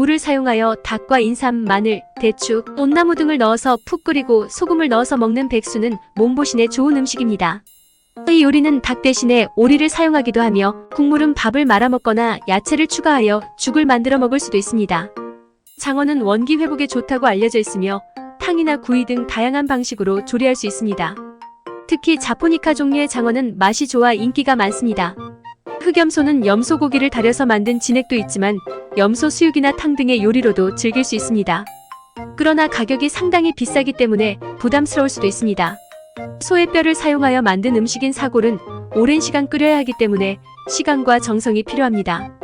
물을 사용하여 닭과 인삼, 마늘, 대추, 온나무 등을 넣어서 푹 끓이고 소금을 넣어서 먹는 백수는 몸보신에 좋은 음식입니다. 이 요리는 닭 대신에 오리를 사용하기도 하며 국물은 밥을 말아 먹거나 야채를 추가하여 죽을 만들어 먹을 수도 있습니다. 장어는 원기 회복에 좋다고 알려져 있으며 탕이나 구이 등 다양한 방식으로 조리할 수 있습니다. 특히 자포니카 종류의 장어는 맛이 좋아 인기가 많습니다. 흑염소는 염소 고기를 달여서 만든 진액도 있지만 염소 수육이나 탕 등의 요리로도 즐길 수 있습니다. 그러나 가격이 상당히 비싸기 때문에 부담스러울 수도 있습니다. 소의 뼈를 사용하여 만든 음식인 사골은 오랜 시간 끓여야 하기 때문에 시간과 정성이 필요합니다.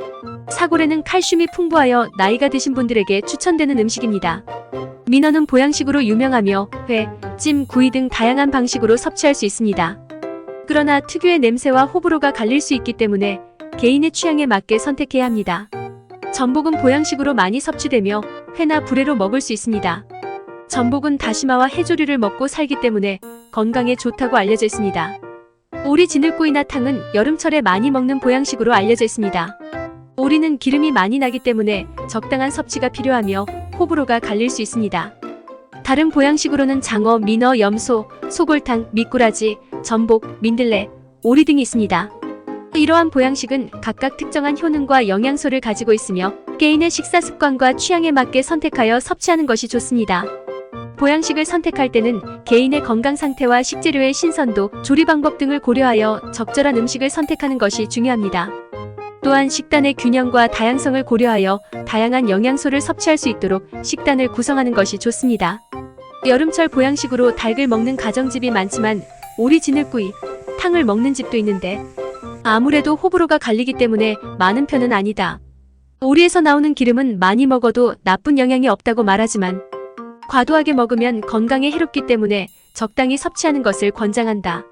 사골에는 칼슘이 풍부하여 나이가 드신 분들에게 추천되는 음식입니다. 민어는 보양식으로 유명하며 회, 찜, 구이 등 다양한 방식으로 섭취할 수 있습니다. 그러나 특유의 냄새와 호불호가 갈릴 수 있기 때문에 개인의 취향에 맞게 선택해야 합니다. 전복은 보양식으로 많이 섭취되며 회나 불회로 먹을 수 있습니다. 전복은 다시마와 해조류를 먹고 살기 때문에 건강에 좋다고 알려져 있습니다. 오리 진흙구이나 탕은 여름철에 많이 먹는 보양식으로 알려져 있습니다. 오리는 기름이 많이 나기 때문에 적당한 섭취가 필요하며 호불호가 갈릴 수 있습니다. 다른 보양식으로는 장어, 민어, 염소, 소골탕, 미꾸라지, 전복, 민들레, 오리 등이 있습니다. 이러한 보양식은 각각 특정한 효능과 영양소를 가지고 있으며 개인의 식사 습관과 취향에 맞게 선택하여 섭취하는 것이 좋습니다. 보양식을 선택할 때는 개인의 건강 상태와 식재료의 신선도, 조리 방법 등을 고려하여 적절한 음식을 선택하는 것이 중요합니다. 또한 식단의 균형과 다양성을 고려하여 다양한 영양소를 섭취할 수 있도록 식단을 구성하는 것이 좋습니다. 여름철 보양식으로 닭을 먹는 가정집이 많지만 오리 진흙구이, 탕을 먹는 집도 있는데 아무래도 호불호가 갈리기 때문에 많은 편은 아니다. 오리에서 나오는 기름은 많이 먹어도 나쁜 영향이 없다고 말하지만 과도하게 먹으면 건강에 해롭기 때문에 적당히 섭취하는 것을 권장한다.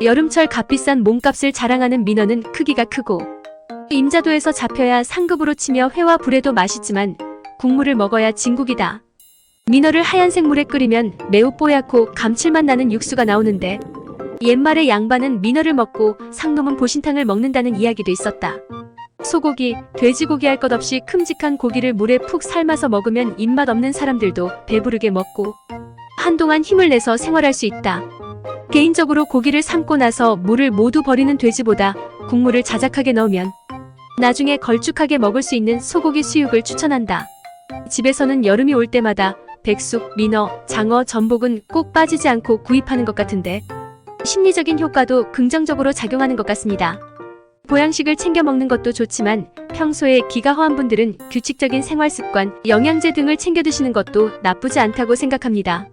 여름철 값비싼 몸값을 자랑하는 민어는 크기가 크고 임자도에서 잡혀야 상급으로 치며 회와 불에도 맛있지만 국물을 먹어야 진국이다. 민어를 하얀색 물에 끓이면 매우 뽀얗고 감칠맛 나는 육수가 나오는데 옛말에 양반은 민어를 먹고 상놈은 보신탕을 먹는다는 이야기도 있었다. 소고기, 돼지고기 할 것 없이 큼직한 고기를 물에 푹 삶아서 먹으면 입맛 없는 사람들도 배부르게 먹고 한동안 힘을 내서 생활할 수 있다. 개인적으로 고기를 삶고 나서 물을 모두 버리는 돼지보다 국물을 자작하게 넣으면 나중에 걸쭉하게 먹을 수 있는 소고기 수육을 추천한다. 집에서는 여름이 올 때마다 백숙, 민어, 장어, 전복은 꼭 빠지지 않고 구입하는 것 같은데 심리적인 효과도 긍정적으로 작용하는 것 같습니다. 보양식을 챙겨 먹는 것도 좋지만 평소에 기가 허한 분들은 규칙적인 생활 습관, 영양제 등을 챙겨 드시는 것도 나쁘지 않다고 생각합니다.